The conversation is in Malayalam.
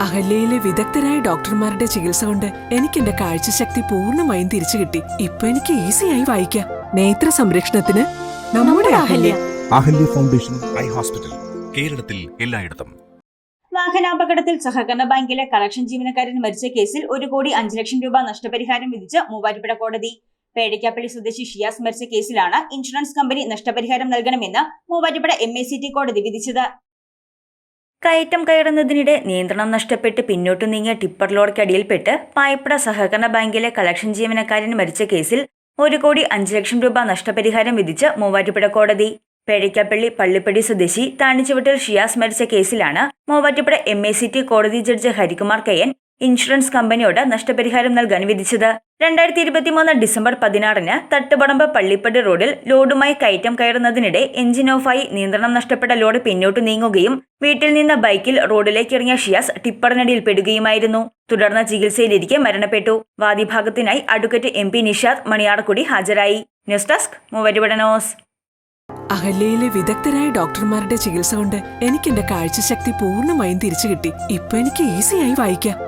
അഹല്യയിലെ വിദഗ്ധരായ ഡോക്ടർമാരുടെ ചികിത്സ കൊണ്ട് എനിക്ക് എന്റെ കാഴ്ചശക്തി പൂർണമായും തിരിച്ചു കിട്ടി. ഇപ്പൊ എനിക്ക് ഈസിയായി വായിക്കാം. നേത്ര സംരക്ഷണത്തിന് നമ്മുടെ Ahalya. Ahalya. Foundation eye hospital കേരളത്തിൽ എല്ലായിടത്തും. വാഹനാപകടത്തിൽ സഹകരണ ബാങ്കിലെ കളക്ഷൻ ജീവനക്കാരൻ മരിച്ച കേസിൽ ഒരു കോടി അഞ്ച് ലക്ഷം രൂപ നഷ്ടപരിഹാരം വിധിച്ച് മൂവാറ്റുപുഴ കോടതി. പേടിക്കാപ്പള്ളി സ്വദേശി ഷിയാസ് മരിച്ച കേസിലാണ് ഇൻഷുറൻസ് കമ്പനി നഷ്ടപരിഹാരം നൽകണമെന്ന് Muvattupuzha M A C T കോടതി വിധിച്ചത്. കയറ്റം കയറുന്നതിനിടെ നിയന്ത്രണം നഷ്ടപ്പെട്ട് പിന്നോട്ടു നീങ്ങിയ ടിപ്പർ ലോറിക്കടിയിൽപ്പെട്ട് പായപ്പട സഹകരണ ബാങ്കിലെ കളക്ഷൻ ജീവനക്കാരൻ മരിച്ച കേസിൽ ഒരു കോടി അഞ്ച് ലക്ഷം രൂപ നഷ്ടപരിഹാരം വിധിച്ച് മൂവാറ്റുപുഴ കോടതി. പേഴിക്കപ്പള്ളി പള്ളിപ്പടി സ്വദേശി താണിച്ചുവട്ടിൽ ഷിയാസ് മരിച്ച കേസിലാണ് Muvattupuzha M A C T കോടതി ജഡ്ജ് ഹരികുമാർ കയ്യൻ ഇൻഷുറൻസ് കമ്പനിയോട് നഷ്ടപരിഹാരം നൽകാൻ വിധിച്ചത്. രണ്ടായിരത്തി ഇരുപത്തിമൂന്ന് ഡിസംബർ പതിനാറിന് തട്ടുപടമ്പ് പള്ളിപ്പടി റോഡിൽ ലോഡുമായി കയറ്റം കയറുന്നതിനിടെ എഞ്ചിൻ ഓഫായി നിയന്ത്രണം നഷ്ടപ്പെട്ട ലോഡ് പിന്നോട്ട് നീങ്ങുകയും വീട്ടിൽ നിന്ന് ബൈക്കിൽ റോഡിലേക്ക് ഇറങ്ങിയ ഷിയാസ് ടിപ്പറിനടിയിൽ പെടുകയുമായിരുന്നു. തുടർന്ന് ചികിത്സയിലിരിക്കെ മരണപ്പെട്ടു. വാദിഭാഗത്തിനായി advocate M P Nishad Maniyarkudi ഹാജരായി. ന്യൂസ് ഡെസ്ക് മൂവരുവിടനോസ് അഹല്യയിലെ വിദഗ്ധരായ ഡോക്ടർമാരുടെ ചികിത്സ കൊണ്ട് എനിക്ക് എന്റെ കാഴ്ചശക്തി പൂർണമായും തിരിച്ചു കിട്ടി ഇപ്പൊ എനിക്ക് ഈസിയായി വായിക്കാം.